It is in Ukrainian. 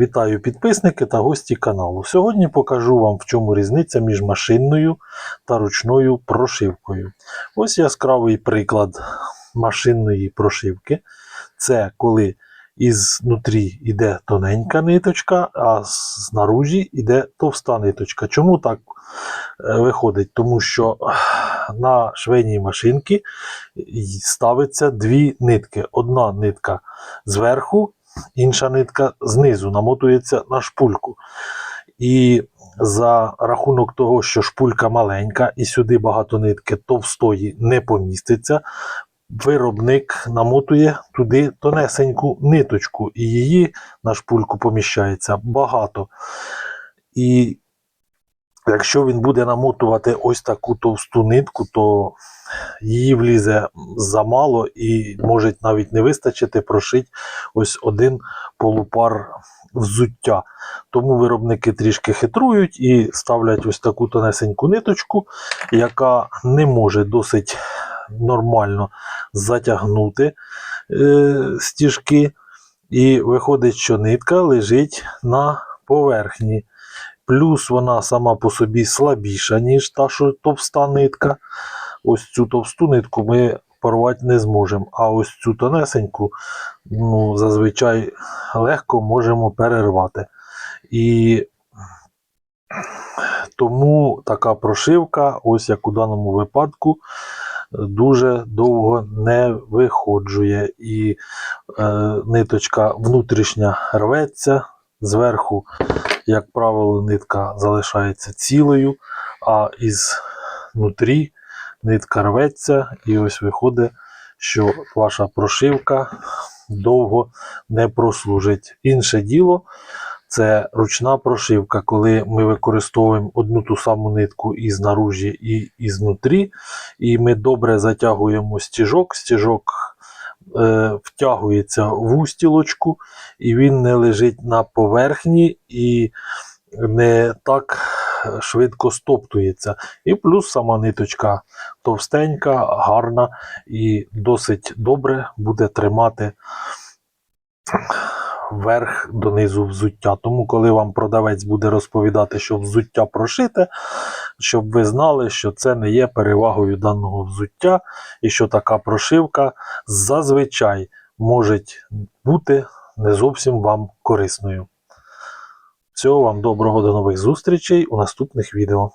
Вітаю підписники та гості каналу. Сьогодні покажу вам, в чому різниця між машинною та ручною прошивкою. Ось яскравий приклад машинної прошивки. Це коли ізнутрі йде тоненька ниточка, а знаружі йде товста ниточка. Чому так е, виходить? Тому що на швейній машинці ставиться дві нитки. Одна нитка зверху, інша нитка знизу намотується на шпульку. І за рахунок того, що шпулька маленька і сюди багато нитки товстої не поміститься, виробник намотує туди тонесеньку ниточку, і її на шпульку поміщається багато. І якщо він буде намотувати ось таку товсту нитку, то її влізе замало і може навіть не вистачити прошити ось один полупар взуття. Тому виробники трішки хитрують і ставлять ось таку тонесеньку ниточку, яка не може досить нормально затягнути е, стіжки. І виходить, що нитка лежить на поверхні. Плюс вона сама по собі слабіша, ніж та, що товста нитка. Ось цю товсту нитку ми порвати не зможемо. А ось цю тонесеньку ну, зазвичай легко можемо перервати. І тому така прошивка, ось як у даному випадку, дуже довго не виходжує. І е, ниточка внутрішня рветься зверху, як правило, нитка залишається цілою, а із внутрі нитка рветься, і ось виходить, що ваша прошивка довго не прослужить. Інше діло це ручна прошивка, коли ми використовуємо одну ту саму нитку і знаружі, і ізнутрі, і ми добре затягуємо стіжок. Стіжок е, втягується в устілочку, і він не лежить на поверхні і не так швидко стоптується. І плюс сама ниточка товстенька, гарна і досить добре буде тримати вверх донизу взуття. Тому, коли вам продавець буде розповідати, що взуття прошите, щоб ви знали, що це не є перевагою даного взуття, і що така прошивка зазвичай може бути не зовсім вам корисною. Всього вам доброго до нових зустрічей у наступних відео.